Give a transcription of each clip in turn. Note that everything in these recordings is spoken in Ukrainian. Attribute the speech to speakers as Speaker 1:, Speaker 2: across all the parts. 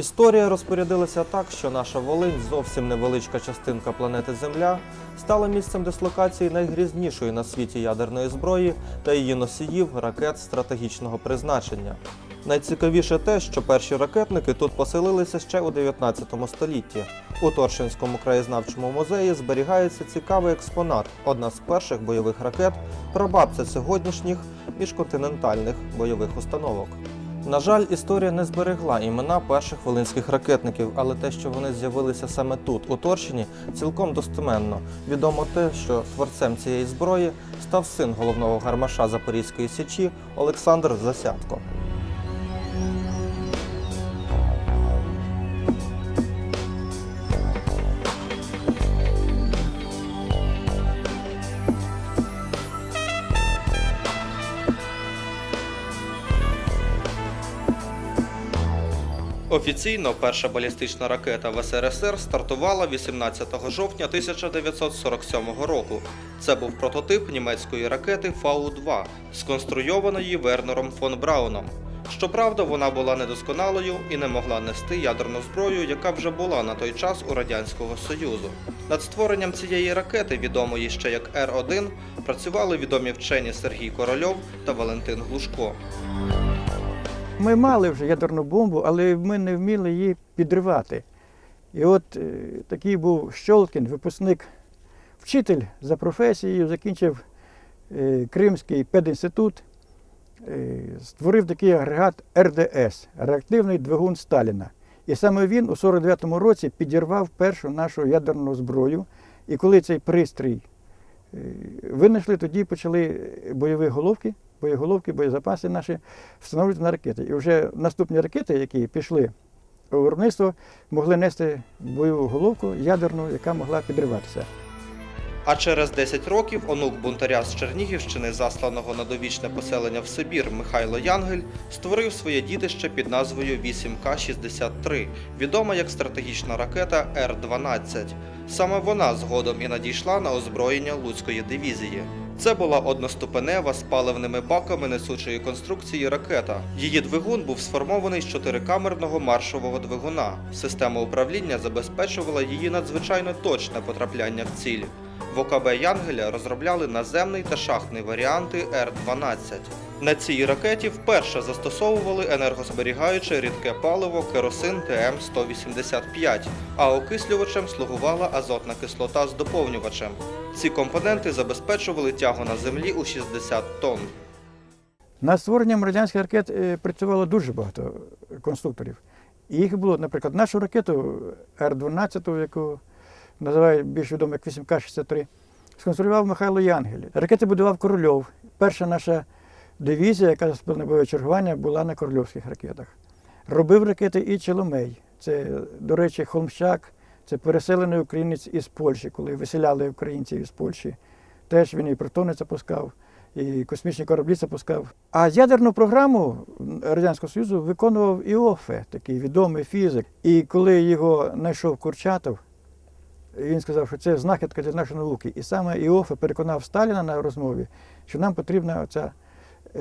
Speaker 1: Історія розпорядилася так, що наша Волинь, зовсім невеличка частинка планети Земля, стала місцем дислокації найгрізнішої на світі ядерної зброї та її носіїв ракет стратегічного призначення. Найцікавіше те, що перші ракетники тут поселилися ще у 19 столітті. У Торшинському краєзнавчому музеї зберігається цікавий експонат одна з перших бойових ракет, прабабця сьогоднішніх міжконтинентальних бойових установок. На жаль, історія не зберегла імена перших волинських ракетників, але те, що вони з'явилися саме тут, у Торщині, цілком достеменно. Відомо те, що творцем цієї зброї став син головного гармаша Запорізької січі Олександр Засядко. Офіційно перша балістична ракета в СРСР стартувала 18 жовтня 1947 року. Це був прототип німецької ракети Фау-2, сконструйованої Вернером фон Брауном. Щоправда, вона була недосконалою і не могла нести ядерну зброю, яка вже була на той час у Радянського Союзу. Над створенням цієї ракети, відомої ще як Р-1, працювали відомі вчені Сергій Корольов та Валентин Глушко.
Speaker 2: Ми мали вже ядерну бомбу, але ми не вміли її підривати. І от е, такий був Щолкін, випускник, вчитель за професією, закінчив е, Кримський педінститут, е, створив такий агрегат РДС реактивний двигун Сталіна. І саме він у 49-му році підірвав першу нашу ядерну зброю. І коли цей пристрій винайшли, тоді почали бойові головки, боєголовки, боєзапаси наші встановлювати на ракети. І вже наступні ракети, які пішли у виробництво, могли нести бойову головку ядерну, яка могла підриватися.
Speaker 1: А через 10 років онук бунтаря з Чернігівщини, засланого на довічне поселення в Сибір Михайло Янгель, створив своє дітище під назвою 8К-63, відома як стратегічна ракета Р-12. Саме вона згодом і надійшла на озброєння Луцької дивізії. Це була одноступенева з паливними баками несучої конструкції ракета. Її двигун був сформований з чотирикамерного маршового двигуна. Система управління забезпечувала її надзвичайно точне потрапляння в ціль. В ОКБ Янгеля розробляли наземний та шахтний варіанти Р-12. На цій ракеті вперше застосовували енергозберігаюче рідке паливо керосин ТМ-185, а окислювачем слугувала азотна кислота з доповнювачем. Ці компоненти забезпечували тягу на землі у 60 тонн.
Speaker 2: Над створенням радянських ракет е, працювало дуже багато конструкторів. Їх було, наприклад, нашу ракету Р-12, яку називають більш відомо як 8К-63, сконструював Михайло Янгель. Ракети будував Корольов. Перша наша дивізія, яка бойове чергування, була на корольовських ракетах. Робив ракети і Челомей. Це, до речі, Холмщак, це переселений українець із Польщі, коли виселяли українців із Польщі. Теж він і протони запускав, і космічні кораблі запускав. А ядерну програму Радянського Союзу виконував Іофе, такий відомий фізик. І коли його знайшов Курчатов, він сказав, що це знахідка для нашої науки. І саме Іофе переконав Сталіна на розмові, що нам потрібна ця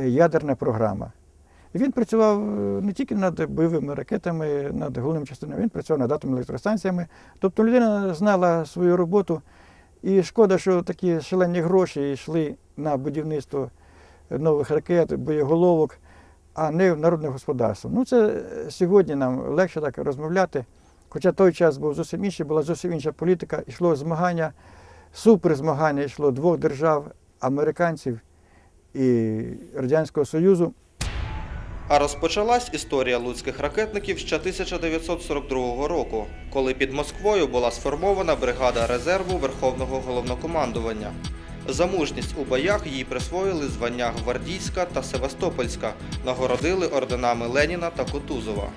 Speaker 2: ядерна програма. І він працював е, не тільки над бойовими ракетами, над головними частинами, він працював над атомними електростанціями. Тобто людина знала свою роботу. І шкода, що такі шалені гроші йшли на будівництво нових ракет, боєголовок, а не в народне господарство. Ну, це е, сьогодні нам легше так розмовляти. Хоча той час був зовсім інший, була зовсім інша політика, йшло змагання, суперзмагання йшло двох держав, американців і Радянського Союзу.
Speaker 1: А розпочалась історія луцьких ракетників ще 1942 року, коли під Москвою була сформована бригада резерву Верховного головнокомандування. За мужність у боях їй присвоїли звання Гвардійська та Севастопольська, нагородили орденами Леніна та Кутузова.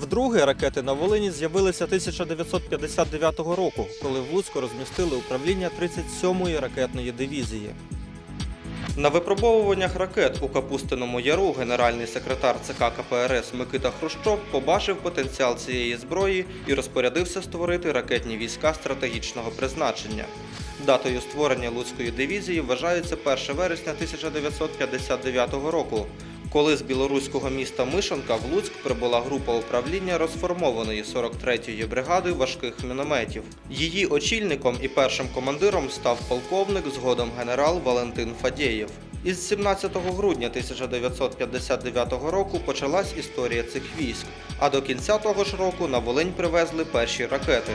Speaker 1: Вдруге ракети на Волині з'явилися 1959 року, коли в Луцьку розмістили управління 37-ї ракетної дивізії. На випробовуваннях ракет у Капустиному Яру генеральний секретар ЦК КПРС Микита Хрущов побачив потенціал цієї зброї і розпорядився створити ракетні війська стратегічного призначення. Датою створення Луцької дивізії вважається 1 вересня 1959 року. Коли з білоруського міста Мишанка в Луцьк прибула група управління розформованої 43-ї бригади важких мінометів. Її очільником і першим командиром став полковник, згодом генерал Валентин Фадєєв. Із 17 грудня 1959 року почалась історія цих військ, а до кінця того ж року на Волинь привезли перші ракети.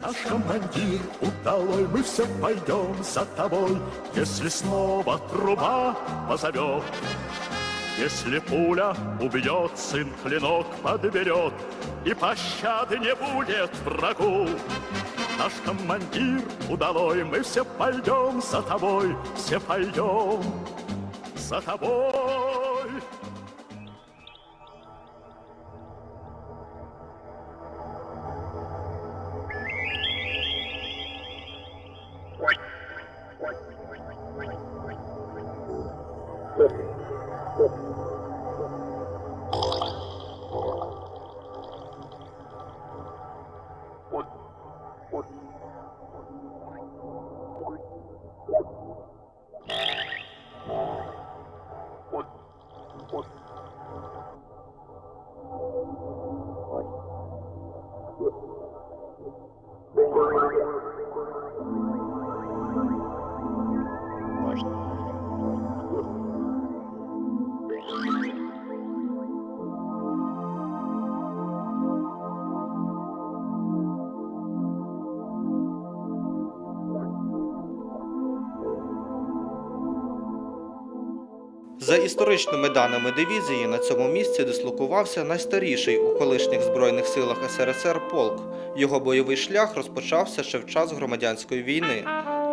Speaker 3: Наш командир удалой, мы все пойдем за тобой, Если снова труба позовет. Если пуля убьет, сын клинок подберет, И пощады не будет врагу. Наш командир удалой, мы все пойдем за тобой, Все пойдем за тобой.
Speaker 1: За історичними даними дивізії, на цьому місці дислокувався найстаріший у колишніх збройних силах СРСР полк. Його бойовий шлях розпочався ще в час громадянської війни.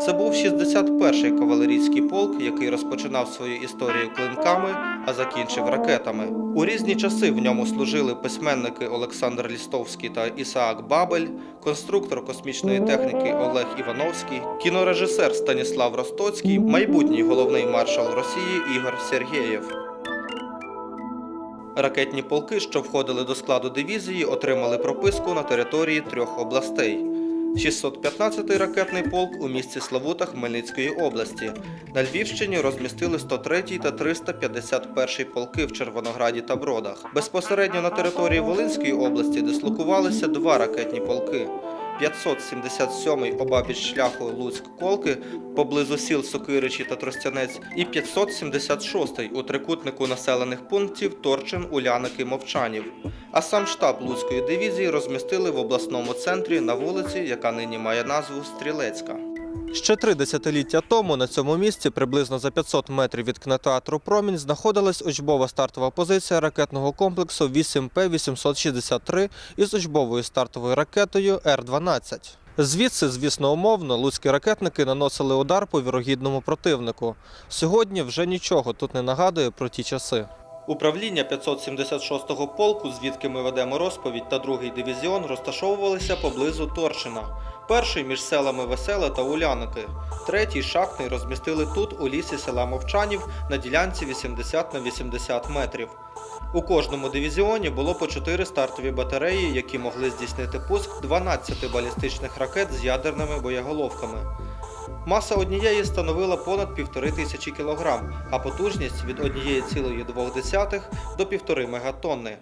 Speaker 1: Це був 61-й кавалерійський полк, який розпочинав свою історію клинками, а закінчив ракетами. У різні часи в ньому служили письменники Олександр Лістовський та Ісаак Бабель, конструктор космічної техніки Олег Івановський, кінорежисер Станіслав Ростоцький, майбутній головний маршал Росії Ігор Сергєєв. Ракетні полки, що входили до складу дивізії, отримали прописку на території трьох областей. 615-й ракетний полк у місті Славута Хмельницької області. На Львівщині розмістили 103-й та 351-й полки в Червонограді та Бродах. Безпосередньо на території Волинської області дислокувалися два ракетні полки. 577-й обабіч шляху Луцьк-Колки поблизу сіл Сокиричі та Тростянець і 576-й у трикутнику населених пунктів Торчин, Уляники, Мовчанів. А сам штаб Луцької дивізії розмістили в обласному центрі на вулиці, яка нині має назву Стрілецька. Ще три десятиліття тому на цьому місці, приблизно за 500 метрів від кінотеатру Промінь, знаходилась учбова стартова позиція ракетного комплексу 8П-863 із учбовою стартовою ракетою Р-12. Звідси, звісно, умовно, луцькі ракетники наносили удар по вірогідному противнику. Сьогодні вже нічого тут не нагадує про ті часи. Управління 576-го полку, звідки ми ведемо розповідь, та другий дивізіон розташовувалися поблизу Торчина. Перший між селами Веселе та Уляники. Третій шахтний розмістили тут, у лісі села Мовчанів, на ділянці 80 на 80 метрів. У кожному дивізіоні було по 4 стартові батареї, які могли здійснити пуск 12 балістичних ракет з ядерними боєголовками. Маса однієї становила понад півтори тисячі кілограм, а потужність від 1,2 до 1,5 мегатонни.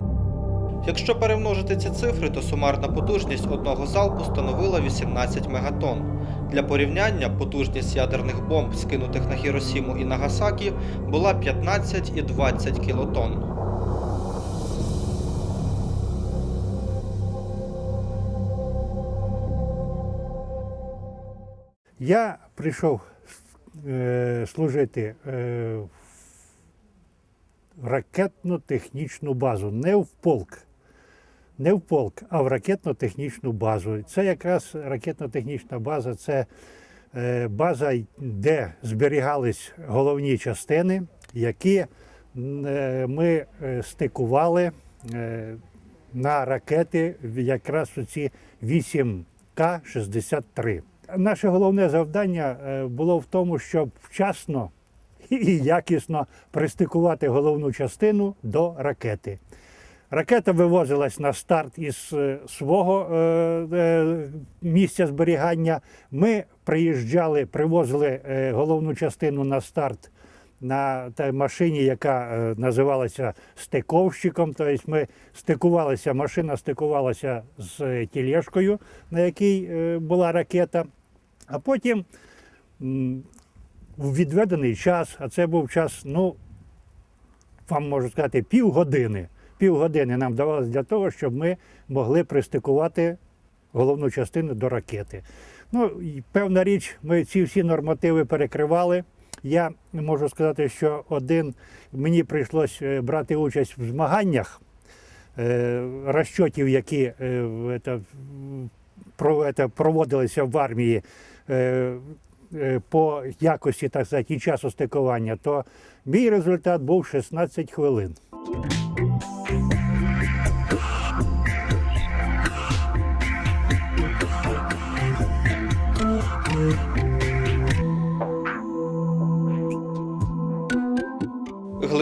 Speaker 1: Якщо перемножити ці цифри, то сумарна потужність одного залпу становила 18 мегатонн. Для порівняння потужність ядерних бомб, скинутих на Хіросіму і Нагасакі, була 15 і 20 кілотонн.
Speaker 4: Я прийшов е, служити е, в ракетно-технічну базу, не в полк. Не в полк, а в ракетно-технічну базу. Це якраз ракетно-технічна база, це е, база, де зберігались головні частини, які е, ми е, стикували на ракети якраз оці 8К-63. Наше головне завдання було в тому, щоб вчасно і якісно пристикувати головну частину до ракети. Ракета вивозилась на старт із е, свого е, е, місця зберігання. Ми приїжджали, привозили головну частину на старт на машині, яка називалася стиковщиком. Тобто ми стикувалися, машина стикувалася з тілешкою, на якій була ракета. А потім в відведений час, а це був час, ну, вам можу сказати, півгодини. Півгодини нам давалось для того, щоб ми могли пристикувати головну частину до ракети. Ну, і певна річ, ми ці всі нормативи перекривали. Я можу сказати, що один мені прийшлось е, брати участь в змаганнях е, розчотів, які е, проводилися в армії по якості, так сказати, і часу стикування, то мій результат був 16 хвилин.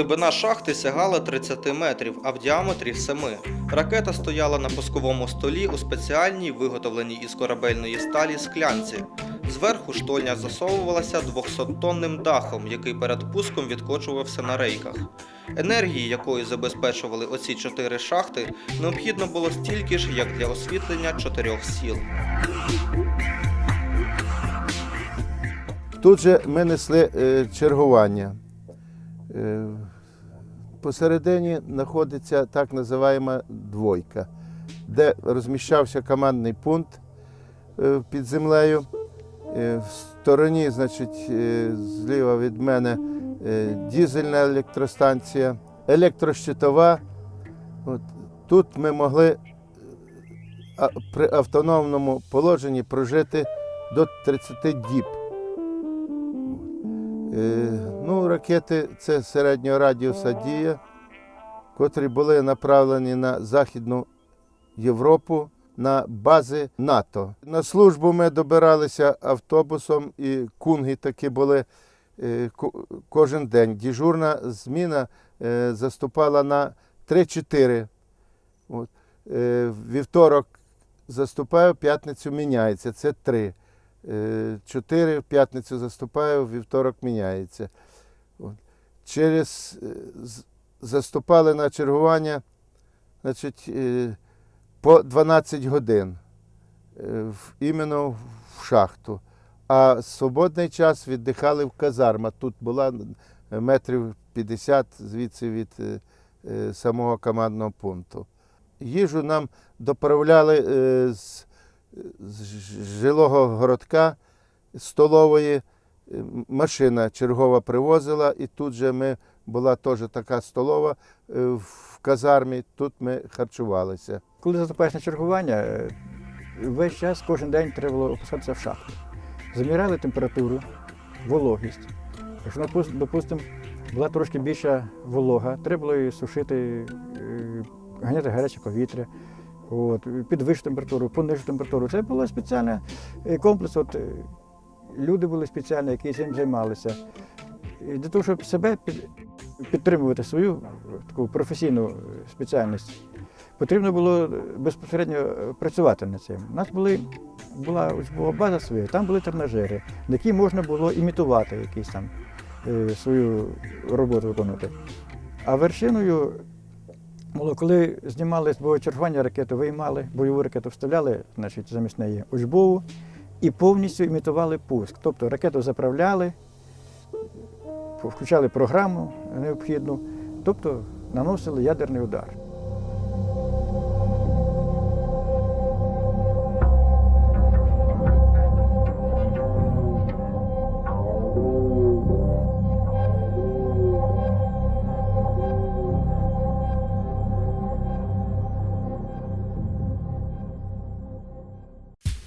Speaker 1: Глибина шахти сягала 30 метрів, а в діаметрі 7. Ракета стояла на пусковому столі у спеціальній, виготовленій із корабельної сталі склянці. Зверху штольня засовувалася 200-тонним дахом, який перед пуском відкочувався на рейках. Енергії, якою забезпечували оці чотири шахти, необхідно було стільки ж, як для освітлення чотирьох сіл.
Speaker 5: Тут же ми несли е, чергування. Посередині знаходиться так називаємо двойка, де розміщався командний пункт е, під землею. Е, в стороні, значить, е, зліва від мене дізельна електростанція, електрощитова. От. Тут ми могли при автономному положенні прожити до 30 діб. Е, Ну, ракети це середнього радіуса дія, котрі були направлені на Західну Європу, на бази НАТО. На службу ми добиралися автобусом, і кунги такі були е, кожен день. Діжурна зміна е, заступала на 3-4. От. Е, Вівторок заступаю, п'ятницю міняється. Це 3. Е, Чотири в п'ятницю заступаю, в вівторок міняється. Через е, заступали на чергування значить, е, по 12 годин е, іменно в шахту. А свободний час віддихали в казармах. Тут була е, метрів 50 звідси від е, е, самого командного пункту. Їжу нам доправляли е, з з жилого городка столової машина чергова привозила, і тут же ми була теж така столова е, в казармі, тут ми харчувалися.
Speaker 2: Коли заступаєш на чергування, е, весь час, кожен день треба було опускатися в шахту. Заміряли температуру, вологість. Якщо, допустимо, була трошки більша волога, треба було її сушити, е, ганяти гаряче повітря, от, підвищити температуру, понижити температуру. Це був спеціальний е, комплекс. От, е, люди були спеціальні, які цим займалися. І для того, щоб себе підтримувати свою е, таку професійну спеціальність, потрібно було безпосередньо працювати над цим. У нас були, була учбова база своя, там були тренажери, на які можна було імітувати якісь там свою роботу виконувати. А вершиною коли знімали з бойового чергування ракету, виймали, бойову ракету вставляли значить, замість неї учбову і повністю імітували пуск. Тобто ракету заправляли, включали програму необхідну, тобто наносили ядерний удар.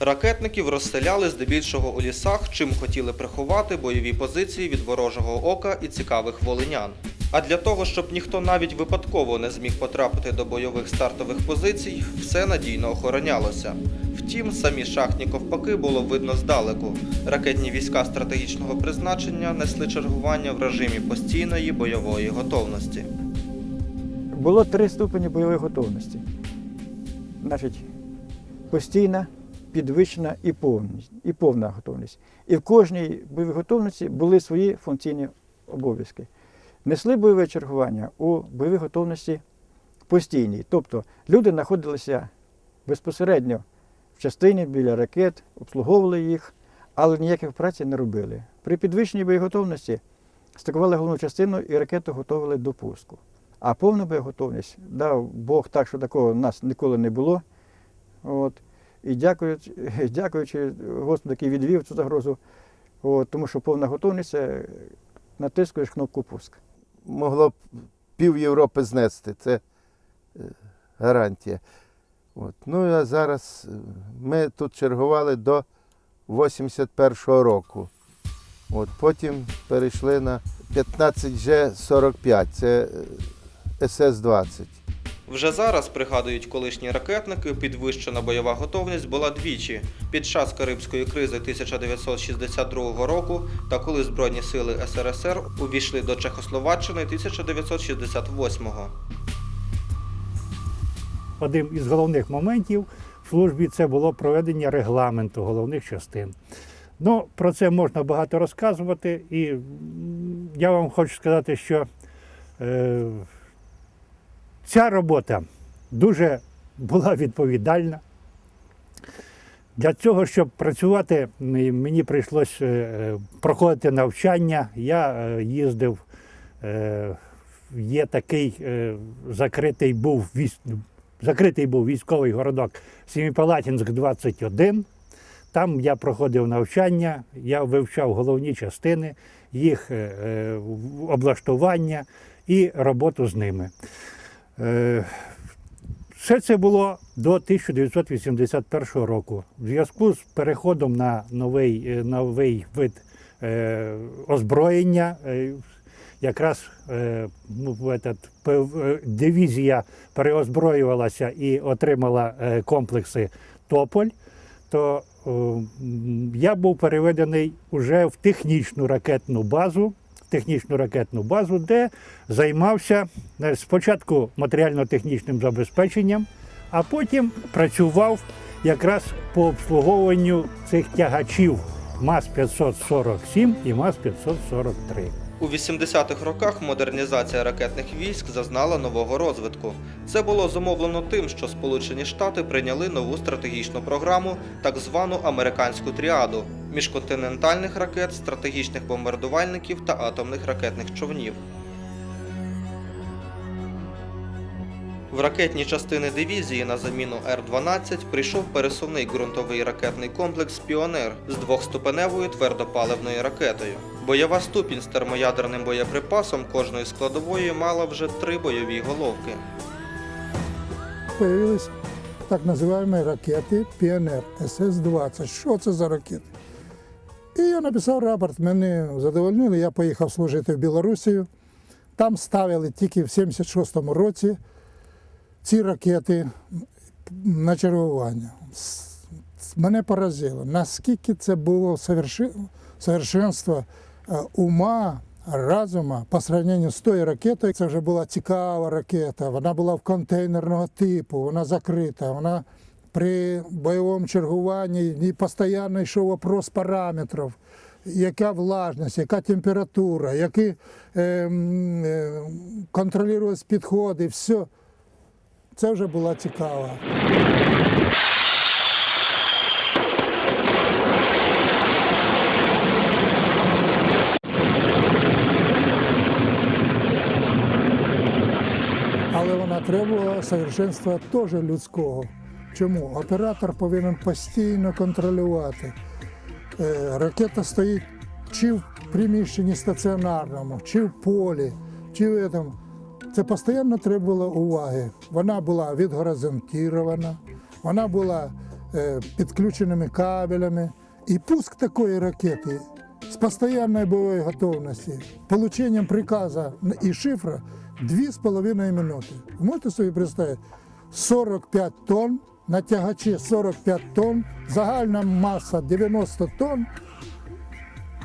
Speaker 1: Ракетників розселяли здебільшого у лісах, чим хотіли приховати бойові позиції від ворожого ока і цікавих волинян. А для того, щоб ніхто навіть випадково не зміг потрапити до бойових стартових позицій, все надійно охоронялося. Втім, самі шахтні ковпаки було видно здалеку. Ракетні війська стратегічного призначення несли чергування в режимі постійної бойової готовності.
Speaker 2: Було три ступені бойової готовності. Значить, постійна, підвищена і повність, і повна готовність. І в кожній бойовій готовності були свої функційні обов'язки. Несли бойове чергування у бойовій готовності постійній. Тобто люди знаходилися безпосередньо в частині біля ракет, обслуговували їх, але ніяких праці не робили. При підвищенні боєготовності стикували головну частину і ракету готували до пуску. А повна боєготовність дав Бог так, що такого в нас ніколи не було. От. І дякуючи, дякуючи Господу, який відвів цю загрозу, от, тому що повна готовність натискуєш кнопку пуск.
Speaker 5: Могло б пів Європи знести. Це е, гарантія. От. Ну а зараз е, ми тут чергували до 81-го року. От. Потім перейшли на 15G45, це е, СС-20.
Speaker 1: Вже зараз, пригадують колишні ракетники, підвищена бойова готовність була двічі під час Карибської кризи 1962 року та коли Збройні сили СРСР увійшли до Чехословаччини 1968-го.
Speaker 4: Одним із головних моментів в службі це було проведення регламенту головних частин. Ну, про це можна багато розказувати, і я вам хочу сказати, що е, ця робота дуже була відповідальна. Для цього, щоб працювати, мені прийшлося е, проходити навчання. Я е, їздив, е, є такий е, закритий був закритий був військовий городок Сіміпалатінськ 21. Там я проходив навчання, я вивчав головні частини, їх е, е, облаштування і роботу з ними. Е, Все це було до 1981 року. В зв'язку з переходом на новий, е, новий вид е, озброєння, якраз ну, дивізія переозброювалася і отримала комплекси Тополь, то я був переведений уже в технічну ракетну базу, технічну ракетну базу, де займався е, спочатку матеріально-технічним забезпеченням, а потім працював якраз по обслуговуванню цих тягачів МАЗ-547 і МАЗ-543.
Speaker 1: У 80-х роках модернізація ракетних військ зазнала нового розвитку. Це було зумовлено тим, що Сполучені Штати прийняли нову стратегічну програму, так звану американську тріаду міжконтинентальних ракет, стратегічних бомбардувальників та атомних ракетних човнів. В ракетні частини дивізії на заміну Р-12 прийшов пересувний ґрунтовий ракетний комплекс Піонер з двохступеневою твердопаливною ракетою. Бойова ступінь з термоядерним боєприпасом кожної складової мала вже три бойові головки.
Speaker 6: Появились так називаємо ракети Піонер СС-20. Що це за ракети? І я написав рапорт, мене задовольнили, я поїхав служити в Білорусію. Там ставили тільки в 76-му році ці ракети на чергування. Мене поразило, наскільки це було совершенство ума, разума по сравненню з тою ракетою. Це вже була цікава ракета, вона була в контейнерного типу, вона закрита, вона при бойовому чергуванні і постійно йшов вопрос параметрів. Яка влажність, яка температура, які е, е, контролювалися підходи, все. Це вже була цікава. Вона требувала совершенства теж людського. Чому? Оператор повинен постійно контролювати. Е, Ракета стоїть чи в приміщенні стаціонарному, чи в полі, чи в этом. Це постійно требувало уваги. Вона була відгоризонтірована, вона була е, підключеними кабелями. І пуск такої ракети з постійною бойовою готовності, полученням приказу і шифра 2,5 минути. Можете собі представити, 45 тонн, на тягачі 45 тонн, загальна маса 90 тонн.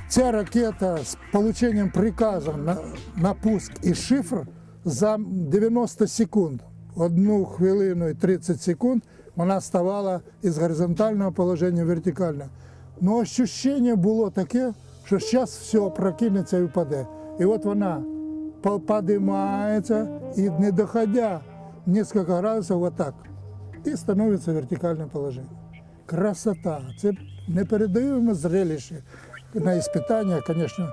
Speaker 6: Ця ракета з полученням приказу на, на пуск і шифр за 90 секунд, одну хвилину і 30 секунд, вона ставала із горизонтального положення в вертикальне. Ну, ощущення було таке, що зараз все прокинеться і впаде. І от вона поднимается и, не доходя несколько градусов, вот так, и становится в вертикальное положение. Красота. Це непередаємо зрелище на іспитання, звісно,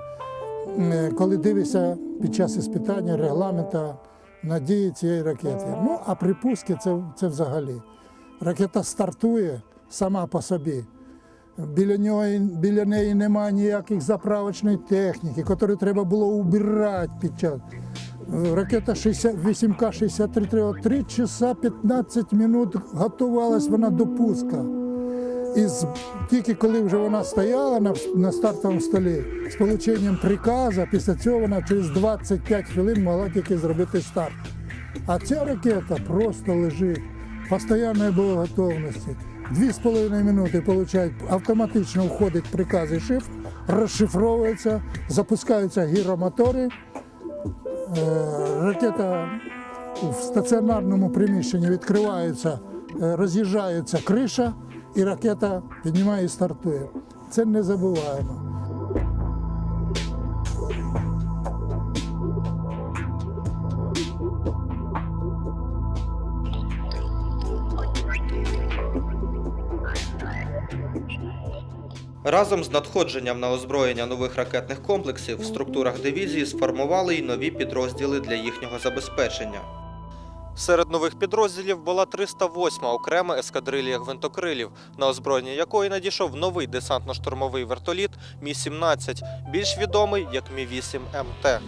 Speaker 6: коли дивишся під час іспитання регламента надії цієї ракети. Ну, а припуски це взагалі. Ракета стартує сама по собі. Біля, нього, біля неї немає ніяких заправочної техніки, яку треба було убирати під час. Ракета 60, 8К-63 треба 3 часа 15 минут готувалась вона до пуска. І тільки коли вже вона стояла на, на стартовому столі з полученням приказу, після цього вона через 25 хвилин могла тільки зробити старт. А ця ракета просто лежить в постійній боєготовності. Дві з половиною минути получають, автоматично входить приказ і шифт, розшифровується, запускаються гіромотори. Е, Ракета в стаціонарному приміщенні відкривається, е, роз'їжджається криша, і ракета піднімає і стартує. Це не забуваємо.
Speaker 1: Разом з надходженням на озброєння нових ракетних комплексів в структурах дивізії сформували й нові підрозділи для їхнього забезпечення. Серед нових підрозділів була 308 окрема ескадрилія гвинтокрилів, на озброєння якої надійшов новий десантно-штурмовий вертоліт Мі-17, більш відомий як Мі-8 МТ.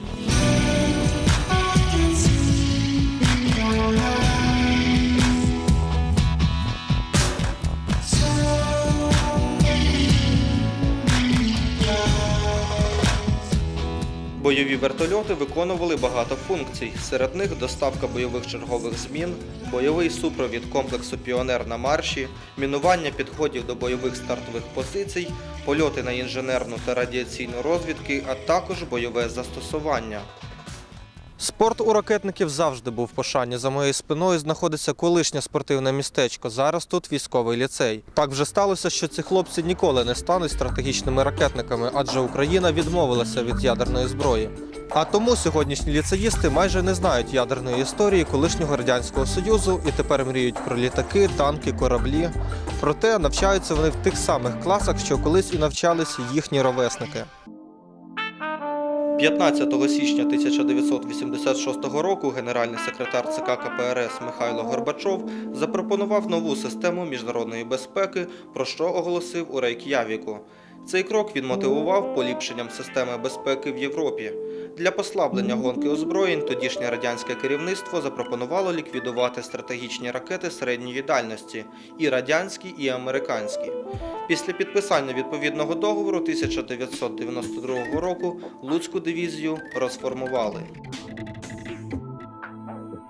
Speaker 1: Бойові вертольоти виконували багато функцій. Серед них доставка бойових чергових змін, бойовий супровід комплексу Піонер на марші, мінування підходів до бойових стартових позицій, польоти на інженерну та радіаційну розвідки, а також бойове застосування. Спорт у ракетників завжди був в пошані. За моєю спиною знаходиться колишнє спортивне містечко. Зараз тут військовий ліцей. Так вже сталося, що ці хлопці ніколи не стануть стратегічними ракетниками, адже Україна відмовилася від ядерної зброї. А тому сьогоднішні ліцеїсти майже не знають ядерної історії колишнього радянського союзу і тепер мріють про літаки, танки, кораблі. Проте навчаються вони в тих самих класах, що колись і навчались їхні ровесники. 15 січня 1986 року генеральний секретар ЦК КПРС Михайло Горбачов запропонував нову систему міжнародної безпеки, про що оголосив у Рейк'явіку. Цей крок він мотивував поліпшенням системи безпеки в Європі. Для послаблення гонки озброєнь тодішнє радянське керівництво запропонувало ліквідувати стратегічні ракети середньої дальності і радянські, і американські. Після підписання відповідного договору 1992 року Луцьку дивізію розформували.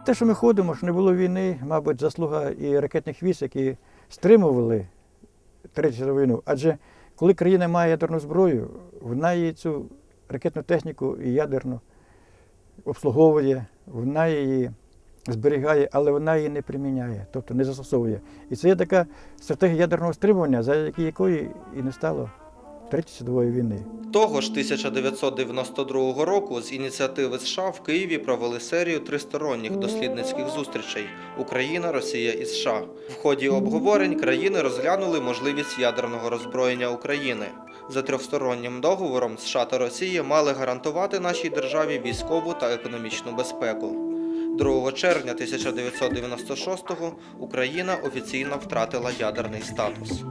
Speaker 2: Те, що ми ходимо, що не було війни, мабуть, заслуга і ракетних військ, які стримували Третю війну. Адже коли країна має ядерну зброю, вона її цю ракетну техніку і ядерну обслуговує, вона її зберігає, але вона її не приміняє, тобто не застосовує. І це є така стратегія ядерного стримування, за якої і не стало Третьої війни.
Speaker 1: Того ж 1992 року з ініціативи США в Києві провели серію тристоронніх дослідницьких зустрічей Україна, Росія і США. В ході обговорень країни розглянули можливість ядерного роззброєння України. За трьохстороннім договором США та Росія мали гарантувати нашій державі військову та економічну безпеку. 2 червня 1996-го Україна офіційно втратила ядерний статус.